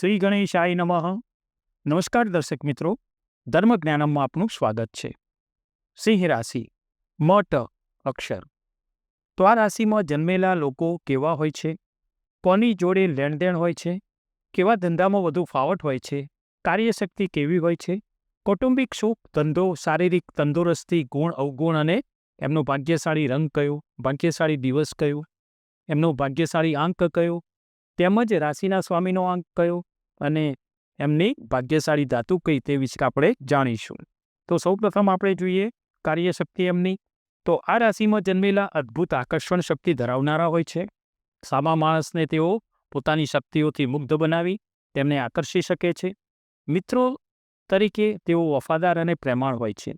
શ્રી ગણેશાય નમઃ. નમસ્કાર દર્શક મિત્રો, ધર્મ જ્ઞાનમમાં આપનું સ્વાગત છે. સિંહ રાશિ મટ અક્ષર. તો આ રાશિમાં જન્મેલા લોકો કેવા હોય છે? કોની જોડે લેણદેણ હોય છે? કેવા ધંધામાં વધુ ફાવટ હોય છે? કાર્યશક્તિ કેવી હોય છે? કૌટુંબિક સુખ, ધંધો, શારીરિક તંદુરસ્તી, ગુણ, અવગુણ અને એમનો ભાગ્યશાળી રંગ કયો? ભાગ્યશાળી દિવસ કયો? એમનો ભાગ્યશાળી આંક કયો? તેમજ રાશિના સ્વામીનો આંક કયો અને એમની ભાગ્યશાળી ધાતુ કઈ તે વિશે આપણે જાણીશું. તો સૌપ્રથમ આપણે જોઈએ કાર્યશક્તિ એમની. તો આ રાશિમાં જન્મેલા અદ્ભુત આકર્ષણ શક્તિ ધરાવનારા હોય છે. સામા માણસને તેઓ પોતાની શક્તિઓથી મુગ્ધ બનાવી તેમને આકર્ષી શકે છે. મિત્રો તરીકે તેઓ વફાદાર અને પ્રેમાળ હોય છે.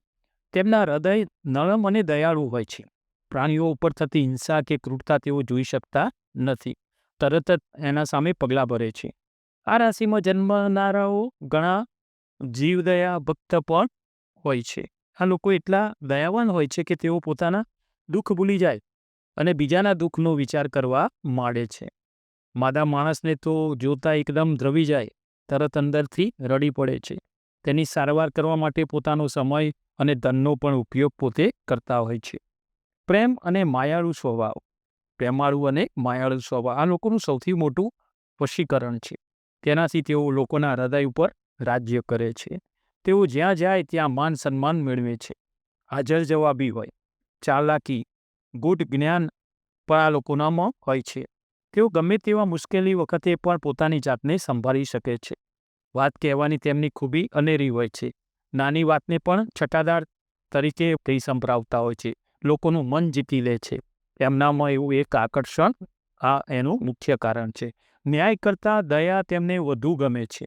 તેમના હૃદય નરમ અને દયાળુ હોય છે. પ્રાણીઓ ઉપર થતી હિંસા કે ક્રૂરતા તેઓ જોઈ શકતા નથી. તરત જ એના સામે પગલાં ભરે છે. આ રાશિમાં જન્મનારાઓ ઘણા જીવદયા ભક્ત પણ હોય છે. આ લોકો એટલા દયાવાન હોય છે કે તેઓ પોતાના દુઃખ ભૂલી જાય અને બીજાના દુઃખનો વિચાર કરવા માંડે છે. માદા માણસને તો જોતા એકદમ દ્રવી જાય, તરત અંદરથી રડી પડે છે. તેની સારવાર કરવા માટે પોતાનો સમય અને ધનનો પણ ઉપયોગ પોતે કરતા હોય છે. પ્રેમ અને માયાળુ સ્વભાવ. પ્રેમાળુ અને માયાળુ સ્વભાવ. આ લોકોનું સૌથી મોટું વશીકરણ છે. તેનાથી તેઓ લોકોના હૃદય ઉપર રાજ્ય કરે છે. તેઓ જ્યાં જાય ત્યાં માન સન્માન મેળવે છે. હાજર જવાબી હોય. ચાલાકી ગુઢ જ્ઞાન પણ આ લોકોનામાં હોય છે. તેઓ ગમે તેવા મુશ્કેલી વખતે પણ પોતાની જાતને સંભાળી શકે છે. વાત કહેવાની તેમની ખૂબી અનેરી હોય છે. નાની વાતને પણ છટાદાર તરીકે તે સંભળાવતા હોય છે. લોકોનું મન જીતી લે છે. એમનામાં એવું એક આકર્ષણ આ એનું મુખ્ય કારણ છે. ન્યાય કરતાં દયા તેમને વધુ ગમે છે.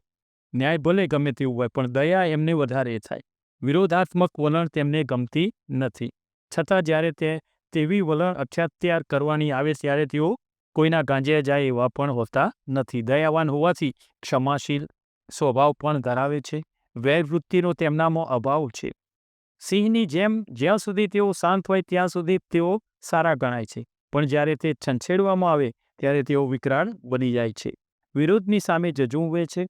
ન્યાય ભલે ગમે તેવું હોય, પણ દયા એમને વધારે થાય. વિરોધાત્મક વલણ તેમને ગમતી નથી. છતાં જ્યારે તે તેવી વલણ અત્યાત્યાર કરવાની આવે ત્યારે તેઓ કોઈના ગાંજે જાય એવા પણ હોતા નથી. દયાવાન હોવાથી ક્ષમાશીલ સ્વભાવ પણ ધરાવે છે. વૈરવૃત્તિનો તેમનામાં અભાવ છે. સિંહની જેમ જ્યાં સુધી તેઓ શાંત હોય, ત્યાં સુધી તેઓ સારા ગણાય છે. પણ જ્યારે તે છંછેડવામાં આવે, ત્યારે તેઓ વિકરાળ બની જાય છે. વિરોધની સામે જજુવે છે.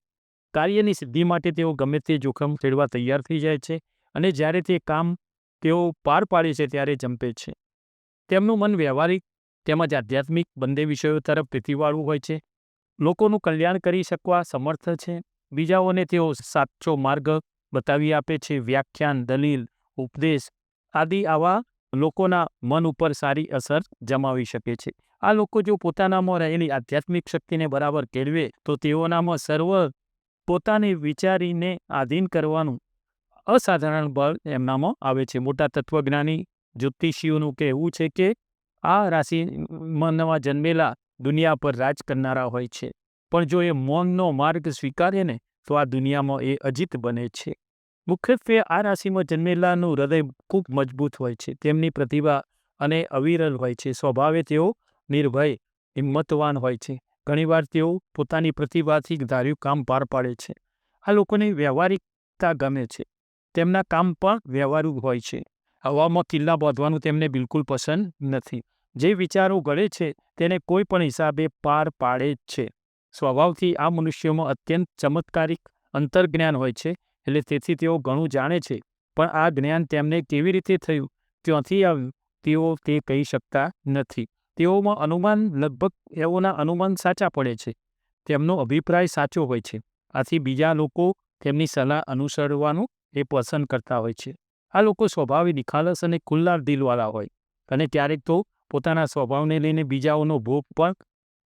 કાર્યની સિદ્ધિ માટે તેઓ ગમે તે જોખમ ખેડવા તૈયાર થઈ જાય છે અને જ્યારે તે કામ તેઓ પાર પાડે છે ત્યારે જંપે છે. તેમનું મન વ્યવહારિક તેમજ આધ્યાત્મિક બંને વિષયો તરફ પ્રીતિવાળું હોય છે. લોકોનું કલ્યાણ કરી શકવા સમર્થ છે. બીજાઓને તેઓ સાચો માર્ગ બતાવી આપે છે. વ્યાખ્યાન, દલીલ, ઉપદેશ આદિ આવા લોકોના મન ઉપર સારી અસર જમાવી શકે છે. આ લોકો જો પોતાનામાં રહેલી આધ્યાત્મિક શક્તિને બરાબર કેળવે, તો તેઓનામાં સર્વ પોતાને વિચારીને આધીન કરવાનું અસાધારણ બળ એમનામાં આવે છે. મોટા તત્વજ્ઞાની જ્યોતિષીઓનું કહેવું છે કે, આ રાશિમાં જન્મેલા દુનિયા પર રાજ કરનારા હોય છે. પણ જો એ મૌનનો માર્ગ સ્વીકારે ને, તો આ દુનિયામાં એ અજીત બને છે. મુખ્યત્વે આ રાશિમાં જન્મેલાનું હૃદય ખૂબ મજબૂત હોય છે. તેમની પ્રતિભા અને અવિરલ હોય છે. સ્વભાવે તેઓ નિર્ભય, હિંમતવાન હોય છે. ઘણીવાર તેઓ પોતાની પ્રતિભાથી ધાર્યું કામ પાર પાડે છે. આ લોકોને વ્યવહારિકતા ગમે છે. તેમના કામ પણ વ્યવહારુ હોય છે. હવામાં કિલ્લા બાંધવાનું તેમને બિલકુલ પસંદ નથી. જે વિચારો ઘડે છે તેને કોઈ પણ હિસાબે પાર પાડે છે. સ્વભાવથી આ મનુષ્યોમાં અત્યંત ચમત્કારિક અંતર્જ્ઞાન હોય છે. એટલે તેથી તેઓ ઘણું જાણે છે, પણ આ જ્ઞાન તેમને કેવી રીતે થયું ત્યાંથી આવ્યું, તેઓ તે કહી શકતા નથી. તેઓમાં અનુમાન લગભગ એઓના અનુમાન સાચા પડે છે. તેમનો અભિપ્રાય સાચો હોય છે. આથી બીજા લોકો તેમની સલાહ અનુસરવાનું એ પસંદ કરતા હોય છે. આ લોકો સ્વભાવે નિખાલસ અને ખુલ્લા દિલવાળા હોય અને ક્યારેક તો પોતાના સ્વભાવને લઈને બીજાઓનો ભોગ પણ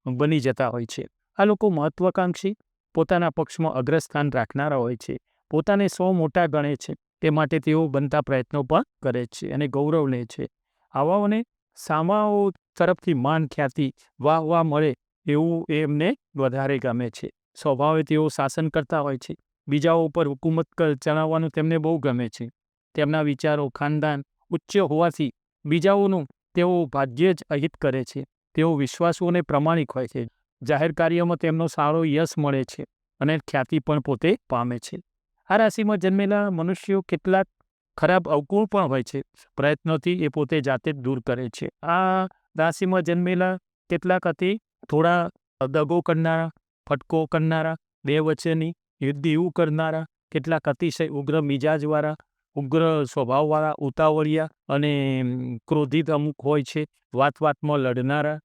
બની જતા હોય છે. આ લોકો મહત્વાકાંક્ષી પોતાના પક્ષમાં અગ્રસ્થાન રાખનારા હોય છે. પોતાને સૌ મોટા ગણે છે. તે માટે તેઓ બનતા પ્રયત્નો પણ કરે છે અને ગૌરવ લે છે. આવાઓને સામાઓ તરફથી માન ખ્યાતિ, વાહ વાહ મળે એવું એમને વધારે ગમે છે. સ્વભાવે તેઓ શાસન કરતા હોય છે. બીજાઓ ઉપર હુકુમત ચલાવવાનું તેમને બહુ ગમે છે. તેમના વિચારો ખાનદાન ઉચ્ચ હોવાથી બીજાઓનું તેઓ ભાગ્યે જ અહિત કરે છે. તેઓ વિશ્વાસુ અને પ્રમાણિક હોય છે. જાહેર કાર્યમાં તેમનો સારો યશ મળે છે અને ખ્યાતિ પણ પોતે પામે છે. આ રાશિમાં જન્મેલા મનુષ્યો કેટલાક ખરાબ અવગુણ પણ હોય છે. પ્રયત્નોથી એ પોતે જાતે જ દૂર કરે છે. આ રાશિમાં જન્મેલા કેટલાક અતિ થોડા દગો કરનારા, ફટકો કરનારા બે વચ્ચેની યુદ્ધ એવું કરનારા, કેટલાક અતિશય ઉગ્ર મિજાજવાળા, ઉગ્ર સ્વભાવવાળા, ઉતાવળિયા અને ક્રોધિત અમુક હોય છે. વાત વાતમાં લડનારા.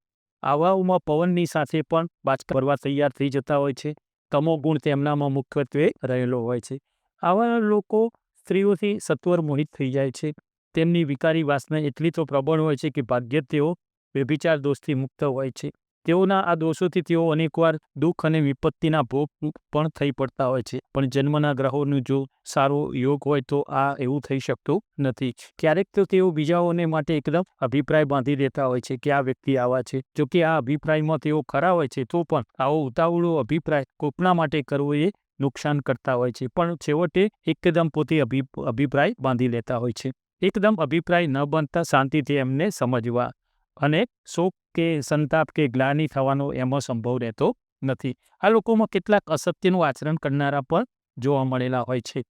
આવાઓમાં પવનની સાથે પણ બાચકા ભરવા તૈયાર થઈ જતા હોય છે. તમો ગુણ તેમનામાં મુખ્યત્વે રહેલો હોય છે. આવા લોકો સ્ત્રીઓથી સત્વર મોહિત થઈ જાય છે. તેમની વિકારી વાસના એટલી તો પ્રબળ હોય છે કે ભાગ્યે તેઓ વ્યભિચાર દોષથી મુક્ત હોય છે. તેઓના આ દોષોથી તેઓ અનેકવાર દુઃખ અને વિપત્તિના ભોગ પણ થઈ પડતા હોય છે. પણ જન્મના ગ્રહોનું જો સારો યોગ હોય તો આ એવું થઈ શકતું નથી. ક્યારેક તો તેઓ બીજાઓને માટે એકદમ અભિપ્રાય બાંધી દેતા હોય છે કે આ વ્યક્તિ આવા છે. જો કે આ અભિપ્રાયમાં તેઓ ખરા હોય છે તો પણ આવો ઉતાવળો અભિપ્રાય કોપના માટે કરવો એ નુકસાન કરતા હોય છે. પણ છેવટે એકદમ પોતે અભિ, અભિપ્રાય બાંધી લેતા હોય છે. એકદમ અભિપ્રાય ન બનતા શાંતિથી એમને સમજવા અને શોક કે સંતાપ કે ગ્લાની થવાનો એમાં સંભવ રહેતો નથી. આ લોકોમાં કેટલાક અસત્યનું આચરણ કરનારા પણ જોવા મળેલા હોય છે.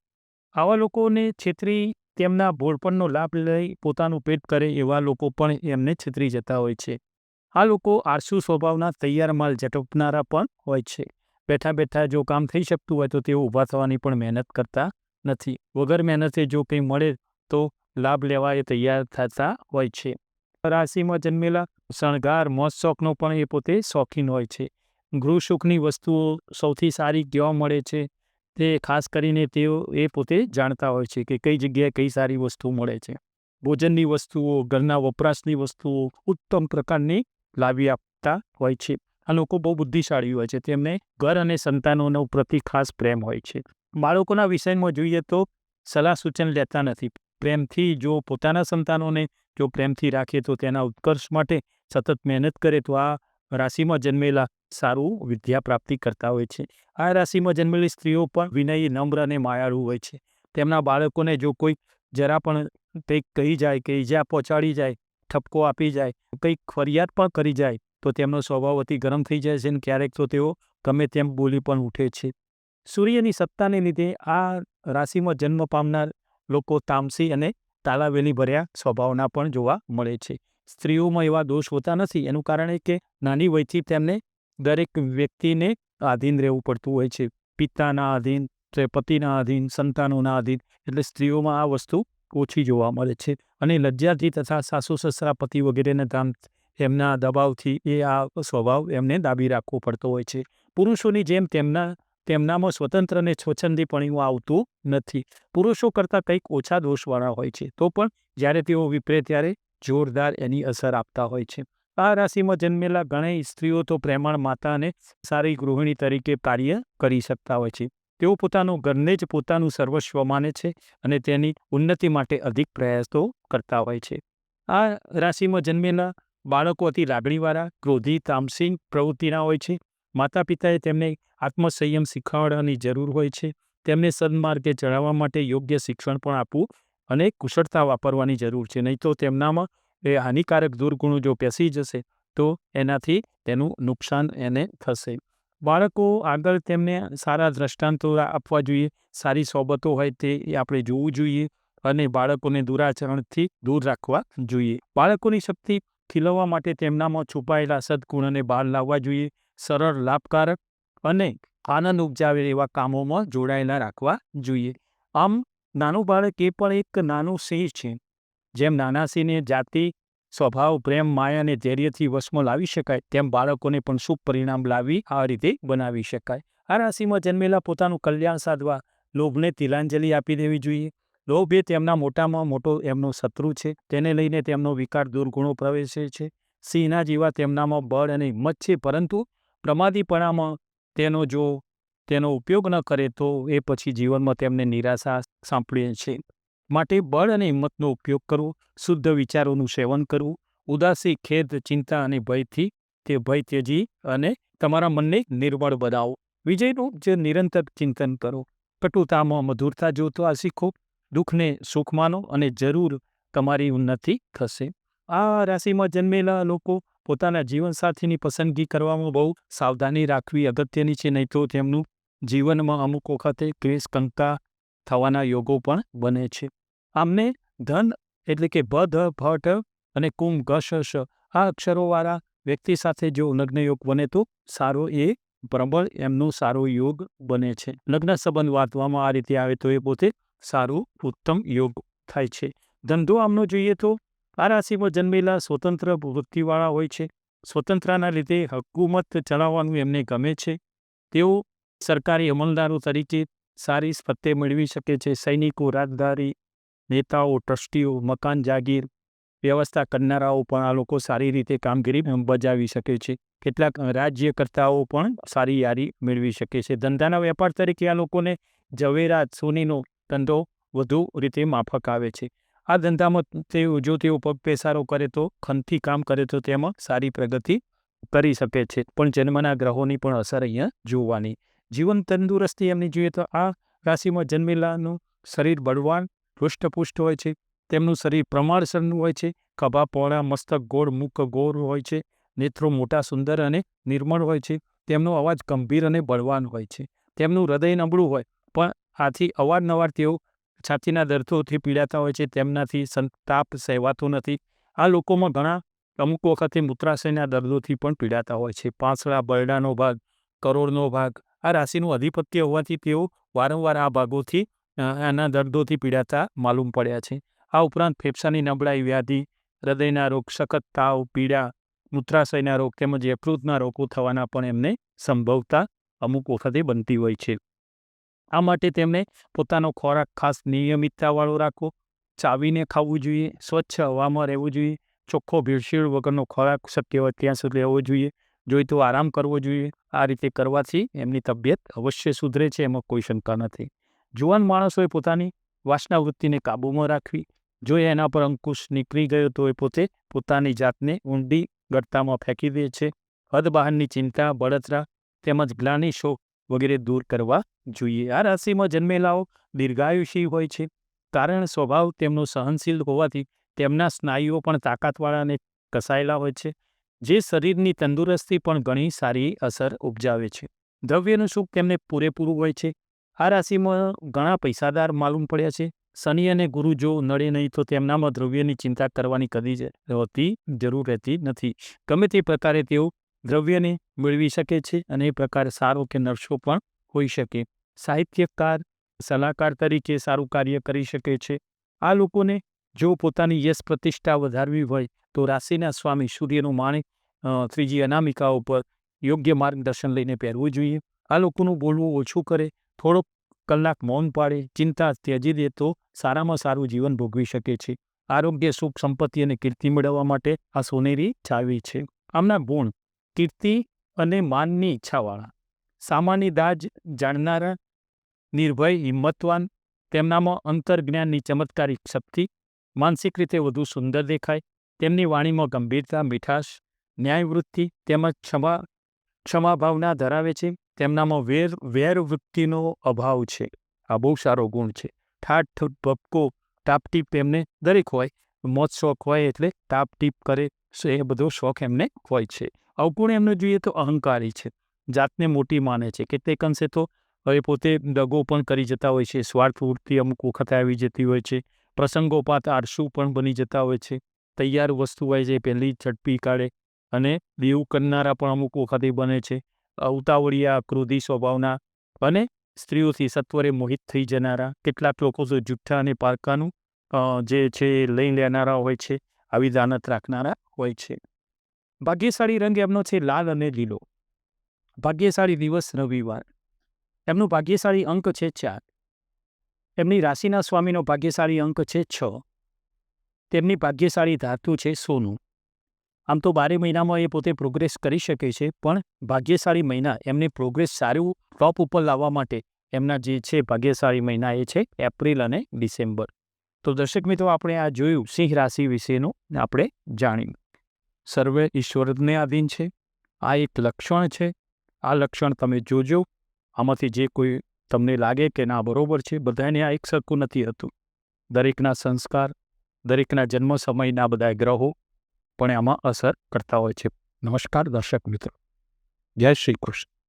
આવા લોકોને છેતરી, તેમના ભોળપણનો લાભ લઈ પોતાનું પેટ કરે એવા લોકો પણ એમને છેતરી જતા હોય છે. આ લોકો આળસુ સ્વભાવના, તૈયાર માલ ઝટપનારા પણ હોય છે. બેઠા બેઠા જો કામ થઈ શકતું હોય તો તેઓ ઊભા થવાની પણ મહેનત કરતા નથી. વગર મહેનતે જો કંઈ મળે તો લાભ લેવા એ તૈયાર થતા હોય છે. રાશિમાં જન્મેલા શણગાર મોજ શોખનો પણ એ પોતે શોખીન હોય છે. ગૃહસુખની વસ્તુઓ સૌથી સારી કેવા મળે છે તે ખાસ કરીને તેઓ એ પોતે જાણતા હોય છે કે કઈ જગ્યાએ કઈ સારી વસ્તુ મળે છે. ભોજનની વસ્તુઓ, ઘરના વપરાશની વસ્તુઓ ઉત્તમ પ્રકારની લાવી આપતા હોય છે. આ લોકો બહુ બુદ્ધિશાળી હોય છે. તેમને ઘર અને સંતાનોનો પ્રતિ ખાસ પ્રેમ હોય છે. બાળકોના વિષયમાં જોઈએ તો સલાહ સૂચન લેતા નથી. પ્રેમથી જો પોતાના સંતાનોને જો પ્રેમથી રાખે તો તેના ઉત્કર્ષ માટે સતત મહેનત કરે તો આ રાશિમાં જન્મેલા સારું વિદ્યા પ્રાપ્તિ કરતા હોય છે. આ રાશિમાં જન્મેલી સ્ત્રીઓ પણ વિનયી, નમ્ર અને માયાળુ હોય છે. તેમના બાળકોને જો કોઈ જરા પણ કંઈક કહી જાય, કે ઈજા પહોંચાડી જાય, ઠપકો આપી જાય, કંઈક ફરિયાદ પણ કરી જાય તો તેમનો સ્વભાવ અતિ ગરમ થઈ જાય છે અને ક્યારેક તો તેઓ ગમે તેમ બોલી પણ ઉઠે છે. સૂર્યની સત્તાને લીધે આ રાશિમાં જન્મ પામનાર લોકો તામસી અને તાલાવેલી ભર્યા સ્વભાવના પણ જોવા મળે છે. સ્ત્રીઓમાં એવા દોષ હોતા નથી, એનું કારણ એ કે નાની વયથી તેમને દરેક વ્યક્તિને આધીન રહેવું પડતું હોય છે. પિતાના આધીન પતિના આધીન, સંતાનોના આધીન, એટલે સ્ત્રીઓમાં આ વસ્તુ ઓછી જોવા મળે છે. અને લજ્જાથી તથા સાસુ સસરા પતિ વગેરેના ધામ એમના દબાવથી એ આ સ્વભાવ એમને દાબી રાખવો પડતો હોય છે. પુરુષોની જેમ તેમના, તેમનામાં સ્વતંત્ર અને સ્વચ્છંદીપણું આવતું નથી. પુરુષો કરતાં કંઈક ઓછા દોષવાળા હોય છે, તો પણ જ્યારે તેઓ વિપરે ત્યારે જોરદાર એની અસર આપતા હોય છે. આ રાશિમાં જન્મેલા ઘણી સ્ત્રીઓ તો પ્રેમાણ માતા અને સારી ગૃહિણી તરીકે કાર્ય કરી શકતા હોય છે. તેઓ પોતાનું ઘરને જ પોતાનું સર્વસ્વ માને છે અને તેની ઉન્નતિ માટે અધિક પ્રયાસો કરતા હોય છે. આ રાશિમાં જન્મેલા બાળકો અતિ લાગણીવાળા, ક્રોધી, તામસિંગ પ્રવૃત્તિના હોય છે. માતા પિતાએ તેમને આત્મસંયમ શીખવાડવાની જરૂર હોય છે. તેમને સદમાર્ગે ચડાવવા માટે યોગ્ય શિક્ષણ પણ આપવું અને કુશળતા વાપરવાની જરૂર છે. નહીં તો તેમનામાં એ હાનિકારક દુર્ગુણો જો પેસી જશે, તો એનાથી તેનું નુકસાન એને થશે. બાળકો આગળ તેમને સારા દ્રષ્ટાંતો આપવા જોઈએ. સારી સોબતો હોય તે આપણે જોવું જોઈએ અને બાળકોને દુરાચરણથી દૂર રાખવા જોઈએ. બાળકોની શક્તિ ખીલવવા માટે તેમનામાં છુપાયેલા સદગુણોને બહાર લાવવા જોઈએ, સરળ, લાભકારક અને આનંદ ઉપજાવે એવા કામોમાં જોડાયેલા રાખવા જોઈએ. આમ, નાનું બાળક એ પણ એક નાનું સિંહ છે, જેમ નાના સિંહને જાતિ, સ્વભાવ, પ્રેમ, માયા અને ધૈર્યથી વશમાં લાવી શકાય, તેમ બાળકોને પણ શુભ પરિણામ લાવી આ રીતે બનાવી શકાય. આ રાશિમાં જન્મેલા પોતાનું કલ્યાણ સાધવા, લોભને તિલાંજલિ આપી દેવી જોઈએ. લોભ એ તેમના મોટામાં મોટો એમનો શત્રુ છે. તેને લઈને તેમનો વિકાર દુર્ગુણો પ્રવેશે છે. સિંહના જેવા તેમનામાં બળ અને હિંમત છે, પરંતુ પ્રમાદીપણામાં તેનો જો તેનો ઉપયોગ ન કરે તો એ પછી જીવનમાં તેમને નિરાશા સાંપડે છે. માટે બળ અને હિંમતનો ઉપયોગ કરવો, શુદ્ધ વિચારોનું સેવન કરવું, ઉદાસી, ખેદ, ચિંતા અને ભયથી તે ભય ત્યજી અને તમારા મનને નિર્બળ બનાવો. વિજયનું જે નિરંતર ચિંતન કરો. કટુતામાં મધુરતા જોતો આ શીખો. દુઃખને સુખ માનો અને જરૂર તમારી ઉન્નતિ થશે. આ રાશિમાં જન્મેલા લોકો પોતાના જીવનસાથીની પસંદગી કરવામાં બહુ સાવધાની રાખવી અગત્યની છે, નહીં તો તેમનું જીવનમાં અમુક વખતે ક્લેશ, કંકા થવાના યોગો પણ બને છે. આમને ધન એટલે કે ભધ ભટ અને કુંભ ઘશ આ અક્ષરોવાળા વ્યક્તિ સાથે જો લગ્ન યોગ બને તો સારો એ પ્રબળ, એમનો સારો યોગ બને છે. લગ્ન સંબંધ વાંચવામાં આ રીતે આવે તો એ પોતે સારું, ઉત્તમ યોગ થાય છે. ધંધો આમનો જોઈએ તો આ રાશિમાં જન્મેલા સ્વતંત્ર વૃત્તિવાળા હોય છે. સ્વતંત્રતાના લીધે હકુમત ચલાવવાનું એમને ગમે છે. તેઓ સરકારી અમલદારો તરીકે સારી સ્પત્તે મેળવી શકે છે. સૈનિકો રાજદારી નેતાઓ, ટ્રસ્ટીઓ, મકાન જાગીર વ્યવસ્થા કરનારાઓ પણ આ લોકો સારી રીતે કામગીરી બજાવી શકે છે. કેટલાક રાજ્યકર્તાઓ પણ સારી યારી મેળવી શકે છે. ધંધાના વેપાર તરીકે આ લોકોને ઝવેરાત, સોનીનો ધંધો વધુ રીતે માફક આવે છે. આ ધંધામાં તેઓ જો તેઓ પગ પેસારો કરે તો ખનથી કામ કરે તો તેમાં સારી પ્રગતિ કરી શકે છે, પણ જન્મના ગ્રહોની પણ અસર અહીંયા જોવાની. જીવન તંદુરસ્તી એમની જોઈએ તો આ રાશિમાં જન્મેલાનું શરીર બળવાન, હૃષ્ટપુષ્ટ હોય છે. તેમનું શરીર પ્રમાણસરનું હોય છે. ખભા પોળા મસ્તક, ગોળ મુખ ગોળ હોય છે. નેત્રો મોટા, સુંદર અને નિર્મળ હોય છે. તેમનો અવાજ ગંભીર અને બળવાન હોય છે. તેમનું હૃદય નબળું હોય, પણ આથી અવારનવાર તેઓ છાતીના દર્દોથી પીડાતા હોય છે, તેમનાથી સંતાપ સહેવાતો નથી. આ લોકોમાં ઘણા અમુક વખતે મૂત્રાશયના દર્દોથી પણ પીડાતા હોય છે. પાંસળા, બરડાનો ભાગ, કરોડનો ભાગ, આ રાશિનું અધિપત્ય હોવાથી તેઓ વારંવાર આ ભાગોથી આના દર્દોથી પીડાતા માલુમ પડ્યા છે. આ ઉપરાંત ફેફસાની નબળાઈ, વ્યાધિ, હૃદયના રોગ, સખત તાવ, પીડા, મૂત્રાશયના રોગ તેમજ યકૃતના રોગો થવાના પણ એમને સંભવતા અમુક વખતે બનતી હોય છે. આ માટે તેમણે પોતાનો ખોરાક ખાસ નિયમિતતાવાળો રાખવો, ચાવીને ખાવું જોઈએ, સ્વચ્છ હવામાં રહેવું જોઈએ, ચોખ્ખો ભીડશીડ વગરનો ખોરાક શક્ય હોય ત્યાં સુધી રહેવો જોઈએ જોઈતો આરામ કરવો જોઈએ. આ રીતે કરવાથી એમની તબિયત અવશ્ય સુધરે છે, એમાં કોઈ શંકા નથી. જુવાન માણસોએ પોતાની વાસના વૃત્તિને કાબૂમાં રાખવી. જો એના પર અંકુશ નીકળી ગયો તો એ પોતે પોતાની જાતને ઊંડી ગળતામાં ફેંકી દે છે. હદ બહારની ચિંતા, બળતરા તેમજ ગ્લાની શોક વગેરે દૂર કરવા જોઈએ. આ રાશિમાં જન્મેલાઓ દીર્ઘાયુષી હોય છે. કારણ સ્વભાવ તેમનો સહનશીલ હોવાથી તેમના સ્નાયુઓ પણ તાકાતવાળા અને કસાયેલા હોય છે, જે શરીરની તંદુરસ્તી પણ ઘણી સારી અસર ઉપજાવે છે. દ્રવ્યનું સુખ તેમને પૂરેપૂરું હોય છે. આ રાશિમાં ઘણા પૈસાદાર માલુમ પડ્યા છે. શનિ અને ગુરુ જો નડે નહીં તો તેમનામાં દ્રવ્યની ચિંતા કરવાની કદી હોતી જરૂર રહેતી નથી. ગમે તે પ્રકારે તેઓ દ્રવ્યને મેળવી શકે છે અને એ પ્રકાર સારો કે નરશો પણ હોઈ શકે. સાહિત્યકાર, સલાહકાર તરીકે સારું કાર્ય કરી શકે છે. આ લોકોને જો પોતાની યશ પ્રતિષ્ઠા વધારવી હોય, તો રાશિના સ્વામી સૂર્યનું માણેક ત્રીજી અનામિકા ઉપર યોગ્ય માર્ગદર્શન લઈને પહેરવું જોઈએ. આ લોકોનું બોલવું ઓછું કરે, થોડોક કલાક મૌન પાડે ચિંતા ત્યજી દે તો સારામાં સારું જીવન ભોગવી શકે છે. આરોગ્ય, સુખ, સંપત્તિ અને કીર્તિ મેળવવા માટે આ સોનેરી ચાવી છે. આમના ગુણ કીર્તિ અને માનની ઈચ્છાવાળા. સામાન્ય દાજ જાણનારા, નિર્ભય, હિંમતવાન, તેમનામાં અંતર્જ્ઞાનની ચમત્કારિક શક્તિ, માનસિક રીતે વધુ સુંદર દેખાય, તેમની વાણીમાં ગંભીરતા, મીઠાશ, ન્યાયવૃત્તિ તેમજ ક્ષમા ક્ષમા ભાવના ધરાવે છે, તેમનામાં વેર, વેરવૃત્તિનો અભાવ છે. આ બહુ સારો ગુણ છે. ઠાઠ ઠૂઠ ભપકો ટાપટીપ એમને દરેક હોય, મોત શોખ હોય એટલે ટાપટીપ કરે એ બધો શોખ એમને હોય છે. અવગુણ એમને જોઈએ તો અહંકારી છે. જાતને મોટી માને છે કેટલેક અંશે તો હવે પોતે દગો પણ કરી જતા હોય છે. સ્વાર્થ અમુક વખતે આવી જતી હોય છે. પ્રસંગોપાત આળસુ પણ બની જતા હોય છે. તૈયાર વસ્તુ હોય છે, પહેલી ઝડપી કાઢે અને દેવું કરનારા પણ અમુક વખતે બને છે. ઉતાવળિયા ક્રોધી સ્વભાવના અને સ્ત્રીઓથી સત્વરે મોહિત થઈ જનારા. કેટલાક લોકો તો જુઠ્ઠા અને પારકાનું જે છે લઈ લેનારા હોય છે, આવી દાનત રાખનારા હોય છે. ભાગ્યશાળી રંગ એમનો છે લાલ અને લીલો. ભાગ્યશાળી દિવસ રવિવાર. એમનું ભાગ્યશાળી અંક છે ચાર. એમની રાશિના સ્વામીનો ભાગ્યશાળી અંક છે છ. તેમની ભાગ્યશાળી ધાતુ છે સોનું. આમ તો બારે મહિનામાં એ પોતે પ્રોગ્રેસ કરી શકે છે, પણ ભાગ્યશાળી મહિના એમને પ્રોગ્રેસ સારું ટોપ ઉપર લાવવા માટે એમના જે છે ભાગ્યશાળી મહિના એ છે એપ્રિલ અને ડિસેમ્બર. તો દર્શક મિત્રો, આપણે આ જોયું સિંહ રાશિ વિશેનું, આપણે જાણ્યું. સર્વે ઈશ્વરને આધીન છે. આ એક લક્ષણ છે. આ લક્ષણ તમે જોજો. આમાંથી જે કોઈ તમને લાગે કે ના, બરોબર છે, બધાને આ એક સરખું નથી હતું. દરેકના સંસ્કાર, દરેકના જન્મ સમયના બધા ગ્રહો પણ આમાં અસર કરતા હોય છે. નમસ્કાર, દર્શક મિત્રો. જય શ્રી કૃષ્ણ.